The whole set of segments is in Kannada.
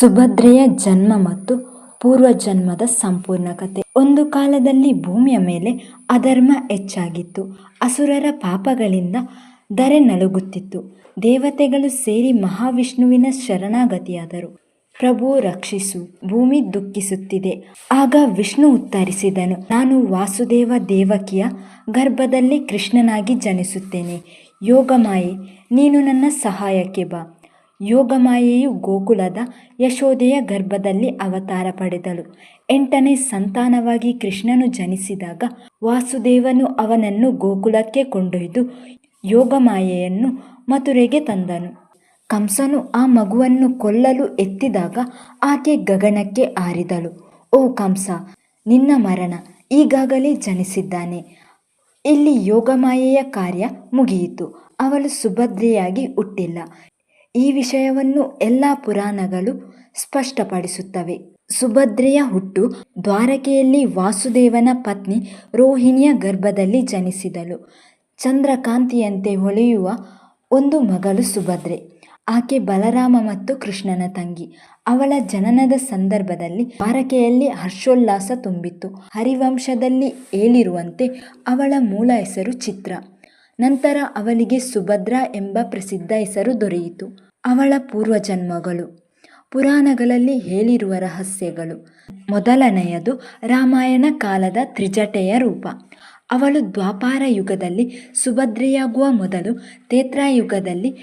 ಸುಭದ್ರೆಯ ಜನ್ಮ ಮತ್ತು ಪೂರ್ವಜನ್ಮದ ಸಂಪೂರ್ಣ ಕಥೆ ಒಂದು ಕಾಲದಲ್ಲಿ ಭೂಮಿಯ ಮೇಲೆ ಅಧರ್ಮ ಹೆಚ್ಚಾಗಿತ್ತು. ಅಸುರರ ಪಾಪಗಳಿಂದ ಧರೆ ನಲುಗುತ್ತಿತ್ತು. ದೇವತೆಗಳು ಸೇರಿ ಮಹಾವಿಷ್ಣುವಿನ ಶರಣಾಗತಿಯಾದರು. ಪ್ರಭು ರಕ್ಷಿಸು, ಭೂಮಿ ದುಃಖಿಸುತ್ತಿದೆ. ಆಗ ವಿಷ್ಣು ಉತ್ತರಿಸಿದನು, ನಾನು ವಾಸುದೇವ ದೇವಕಿಯ ಗರ್ಭದಲ್ಲಿ ಕೃಷ್ಣನಾಗಿ ಜನಿಸುತ್ತೇನೆ. ಯೋಗಮಾಯಿ, ನೀನು ನನ್ನ ಸಹಾಯಕ್ಕೆ ಬಾ. ಯೋಗಮಾಯೆಯು ಗೋಕುಲದ ಯಶೋದೆಯ ಗರ್ಭದಲ್ಲಿ ಅವತಾರ ಪಡೆದಳು. ಎಂಟನೇ ಸಂತಾನವಾಗಿ ಕೃಷ್ಣನು ಜನಿಸಿದಾಗ ವಾಸುದೇವನು ಅವನನ್ನು ಗೋಕುಲಕ್ಕೆ ಕೊಂಡೊಯ್ದು ಯೋಗಮಾಯೆಯನ್ನು ಮಥುರೆಗೆ ತಂದನು. ಕಂಸನು ಆ ಮಗುವನ್ನು ಕೊಲ್ಲಲು ಎತ್ತಿದಾಗ ಆಕೆ ಗಗನಕ್ಕೆ ಹಾರಿದಳು ಓ ಕಂಸ, ನಿನ್ನ ಮರಣ ಈಗಾಗಲೇ ಜನಿಸಿದ್ದಾನೆ. ಇಲ್ಲಿ ಯೋಗಮಾಯೆಯ ಕಾರ್ಯ ಮುಗಿಯಿತು. ಅವಳು ಸುಭದ್ರೆಯಾಗಿ ಹುಟ್ಟಿಲ್ಲ. ಈ ವಿಷಯವನ್ನು ಎಲ್ಲ ಪುರಾಣಗಳು ಸ್ಪಷ್ಟಪಡಿಸುತ್ತವೆ. ಸುಭದ್ರೆಯ ಹುಟ್ಟು ದ್ವಾರಕೆಯಲ್ಲಿ ವಾಸುದೇವನ ಪತ್ನಿ ರೋಹಿಣಿಯ ಗರ್ಭದಲ್ಲಿ ಜನಿಸಿದಳು. ಚಂದ್ರಕಾಂತಿಯಂತೆ ಹೊಳೆಯುವ ಒಂದು ಮಗಳು ಸುಭದ್ರೆ. ಆಕೆ ಬಲರಾಮ ಮತ್ತು ಕೃಷ್ಣನ ತಂಗಿ. ಅವಳ ಜನನದ ಸಂದರ್ಭದಲ್ಲಿ ದ್ವಾರಕೆಯಲ್ಲಿ ಹರ್ಷೋಲ್ಲಾಸ ತುಂಬಿತ್ತು. ಹರಿವಂಶದಲ್ಲಿ ಹೇಳಿರುವಂತೆ ಅವಳ ಮೂಲ ಹೆಸರು ಚಿತ್ರ. ನಂತರ ಅವಳಿಗೆ ಸುಭದ್ರ ಎಂಬ ಪ್ರಸಿದ್ಧ ಹೆಸರು ದೊರೆಯಿತು. ಅವಳ ಪೂರ್ವಜನ್ಮಗಳು. ಪುರಾಣಗಳಲ್ಲಿ ಹೇಳಿರುವ ರಹಸ್ಯಗಳು. ಮೊದಲನೆಯದು ರಾಮಾಯಣ ಕಾಲದ ತ್ರಿಜಟೆಯ ರೂಪ. ಅವಳು ದ್ವಾಪಾರ ಯುಗದಲ್ಲಿ ಸುಭದ್ರೆಯಾಗುವ ಮೊದಲು ತೇತ್ರಾಯುಗದಲ್ಲಿ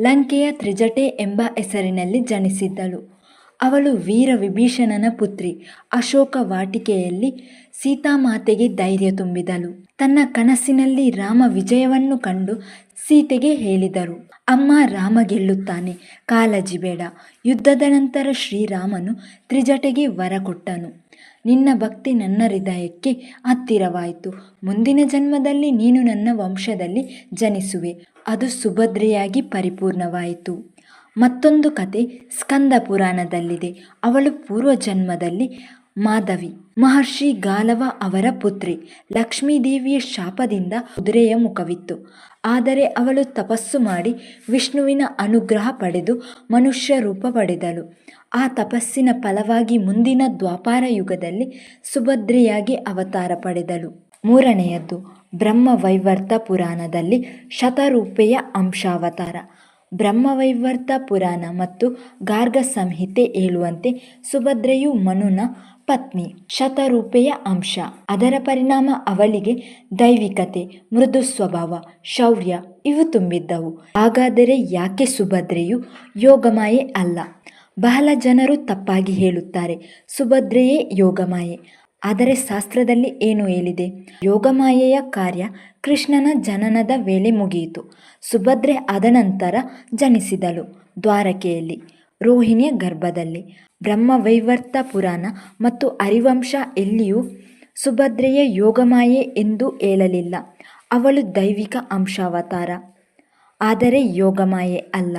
ಲಂಕೆಯ ತ್ರಿಜಟೆ ಎಂಬ ಹೆಸರಿನಲ್ಲಿ ಜನಿಸಿದ್ದಳು. ಅವಳು ವೀರ ವಿಭೀಷಣನ ಪುತ್ರಿ. ಅಶೋಕ ವಾಟಿಕೆಯಲ್ಲಿ ಸೀತಾಮಾತೆಗೆ ಧೈರ್ಯ ತುಂಬಿದಳು. ತನ್ನ ಕನಸಿನಲ್ಲಿ ರಾಮ ವಿಜಯವನ್ನು ಕಂಡು ಸೀತೆಗೆ ಹೇಳಿದರು, ಅಮ್ಮ, ರಾಮ ಗೆಲ್ಲುತ್ತಾನೆ, ಕಾಳಜಿ ಬೇಡ. ಯುದ್ಧದ ನಂತರ ಶ್ರೀರಾಮನು ತ್ರಿಜಟೆಗೆ ವರ ಕೊಟ್ಟನು. ನಿನ್ನ ಭಕ್ತಿ ನನ್ನ ಹೃದಯಕ್ಕೆ ಹತ್ತಿರವಾಯಿತು. ಮುಂದಿನ ಜನ್ಮದಲ್ಲಿ ನೀನು ನನ್ನ ವಂಶದಲ್ಲಿ ಜನಿಸುವೆ. ಅದು ಸುಭದ್ರೆಯಾಗಿ ಪರಿಪೂರ್ಣವಾಯಿತು. ಮತ್ತೊಂದು ಕತೆ ಸ್ಕಂದ ಪುರಾಣದಲ್ಲಿದೆ. ಅವಳು ಪೂರ್ವ ಜನ್ಮದಲ್ಲಿ ಮಾಧವಿ, ಮಹರ್ಷಿ ಗಾಲವ ಅವರ ಪುತ್ರಿ. ಲಕ್ಷ್ಮೀದೇವಿಯ ಶಾಪದಿಂದ ಕುದುರೆಯ ಮುಖವಿತ್ತು. ಆದರೆ ಅವಳು ತಪಸ್ಸು ಮಾಡಿ ವಿಷ್ಣುವಿನ ಅನುಗ್ರಹ ಪಡೆದು ಮನುಷ್ಯ ರೂಪ ಪಡೆದಳು. ಆ ತಪಸ್ಸಿನ ಫಲವಾಗಿ ಮುಂದಿನ ದ್ವಾಪಾರ ಯುಗದಲ್ಲಿ ಸುಭದ್ರೆಯಾಗಿ ಅವತಾರ ಪಡೆದಳು. ಮೂರನೆಯದ್ದು ಬ್ರಹ್ಮ ವೈವರ್ತ ಪುರಾಣದಲ್ಲಿ ಶತರೂಪೆಯ ಅಂಶಾವತಾರ. ಬ್ರಹ್ಮವೈವರ್ತ ಪುರಾಣ ಮತ್ತು ಗಾರ್ಗ ಸಂಹಿತೆ ಹೇಳುವಂತೆ ಸುಭದ್ರೆಯು ಮನುನ ಪತ್ನಿ ಶತರೂಪೆಯ ಅಂಶ. ಅದರ ಪರಿಣಾಮ ಅವಳಿಗೆ ದೈವಿಕತೆ, ಮೃದು ಸ್ವಭಾವ, ಶೌರ್ಯ ಇವು ತುಂಬಿದ್ದವು. ಹಾಗಾದರೆ ಯಾಕೆ ಸುಭದ್ರೆಯು ಯೋಗಮಾಯೆ ಅಲ್ಲ? ಬಹಳ ಜನರು ತಪ್ಪಾಗಿ ಹೇಳುತ್ತಾರೆ, ಸುಭದ್ರೆಯೇ ಯೋಗಮಾಯೆ. ಆದರೆ ಶಾಸ್ತ್ರದಲ್ಲಿ ಏನು ಹೇಳಿದೆ? ಯೋಗಮಾಯೆಯ ಕಾರ್ಯ ಕೃಷ್ಣನ ಜನನದ ವೇಳೆ ಮುಗಿಯಿತು. ಸುಭದ್ರೆ ಅದನಂತರ ಜನಿಸಿದಳು ದ್ವಾರಕೆಯಲ್ಲಿ, ರೋಹಿಣಿಯ ಗರ್ಭದಲ್ಲಿ. ಬ್ರಹ್ಮವೈವರ್ತ ಪುರಾಣ ಮತ್ತು ಹರಿವಂಶ ಎಲ್ಲಿಯೂ ಸುಭದ್ರೆಯ ಯೋಗಮಾಯೆ ಎಂದು ಹೇಳಲಿಲ್ಲ. ಅವಳು ದೈವಿಕ ಅಂಶಾವತಾರ. ಆದರೆ ಯೋಗಮಾಯೆ ಅಲ್ಲ.